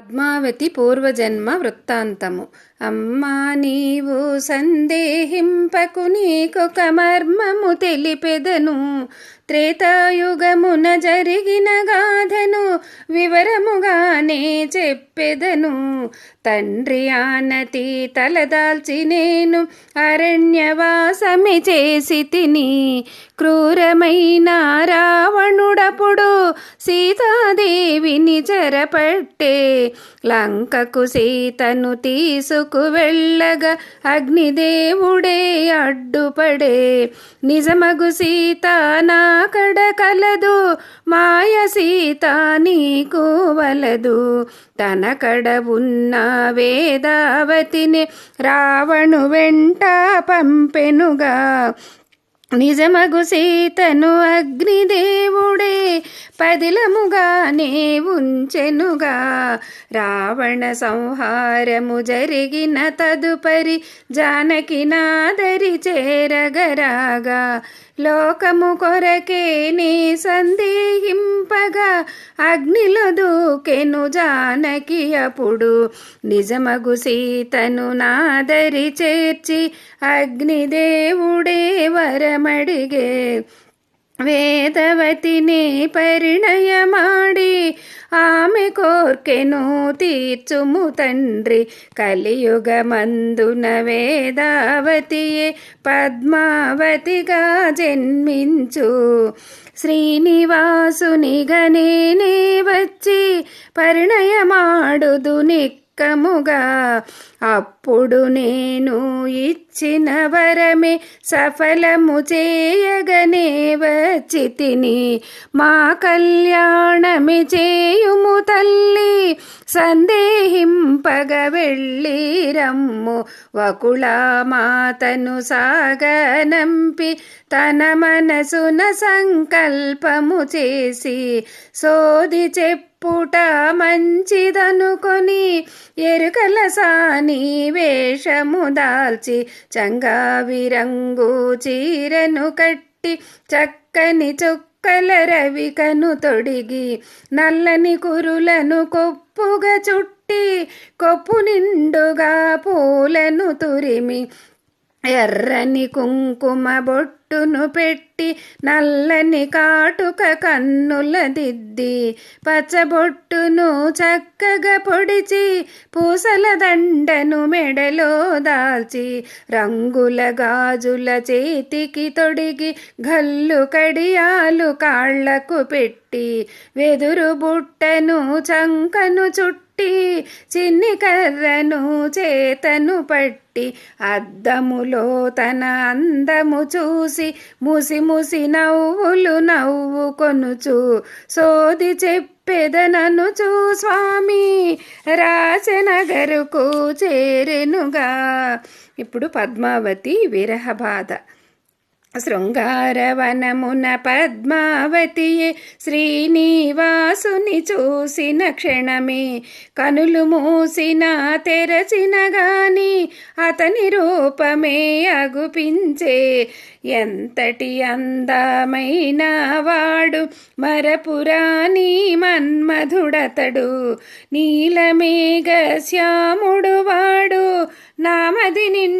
పద్మావతి పూర్వజన్మ వృత్తాంతము. అమ్మా నీవు సందేహింపకు నీకొక మర్మము తెలిపెదను. త్రేతాయుగమున జరిగిన గాథను వివరముగానే చెప్పెదను. తండ్రి ఆనతి తలదాల్చి నేను అరణ్యవాసమి చేసి తిని క్రూరమైన రావణుడప్పుడు సీతాదేవిని చెరపట్టే. లంకకు సీతను తీసుకు వెళ్ళగా అగ్నిదేవుడే అడ్డుపడే. నిజమగు సీత నాకడ కలదు మాయ సీత నీకు వలదు. తన కడ ఉన్న వేదావతిని రావణు వెంట పంపెనుగా. నిజమగు సీతను అగ్నిదేవుడే పదిలముగానే ఉంచెనుగా రావణ సంహారము జరిగిన తదుపరి జానకి నాదరి చేరగరాగా. లోకము కొరకే నీ సందేహింప అగ్నిలో దూకెను జానకి అప్పుడు నిజమగు సీతను నాదరి చేర్చి అగ్నిదేవుడే వరమడిగే వేదవతిని పరిణయమాడి ఆమె కోర్కెను తీర్చుము తండ్రి. కలియుగమందున వేదావతియే పద్మావతిగా జన్మించు. శ్రీనివాసునిగనే వచ్చి పరిణయమాడుదు నిక్కముగా అప్పుడు నేను ఇచ్చిన వరమే సఫలము చేయగనే వచ్చితిని. మా కళ్యాణమి చేయుము తల్లి సందేహింపగ వెళ్ళి రమ్ము. వకుళమాతను సాగనంపి తన మనసున సంకల్పము చేసి సోది పుట మంచిదనుకొని ఎరుకల సాని వేషము దాల్చి చంగావిరంగు చీరను కట్టి చక్కని చొక్కల రవికను తొడిగి నల్లని కురులను కొప్పుగా చుట్టి కొప్పు నిండుగా పూలను తురిమి ఎర్రని కుంకుమ బొట్టును పెట్టి నల్లని కాటుక కన్నుల దిద్ది పచ్చబొట్టును చక్కగా పొడిచి పూసల దండను మెడలో దాల్చి రంగుల గాజుల చేతికి తొడిగి గల్లు కడియాలు కాళ్ళకు పెట్టి వెదురు బుట్టను చంకను చుట్టూ చిన్ని కర్రను చేతను పట్టి అద్దములో తన అందము చూసి ముసి ముసి నవ్వులు నవ్వు కొనుచు సోది చెప్పెదనను చూ స్వామి రాజనగరుకు చేరెనుగా. ఇప్పుడు పద్మావతి విరహ బాధ శృంగారవనమున పద్మావతియే శ్రీనివాసుని చూసిన క్షణమే కనులు మూసిన తెరచిన గాని అతని రూపమే అగుపించే ఎంతటి అందమైన వాడు మరపురాణి మన్మధుడతడు. నీలమేఘ శ్యాముడు వాడు నామది నిన్ను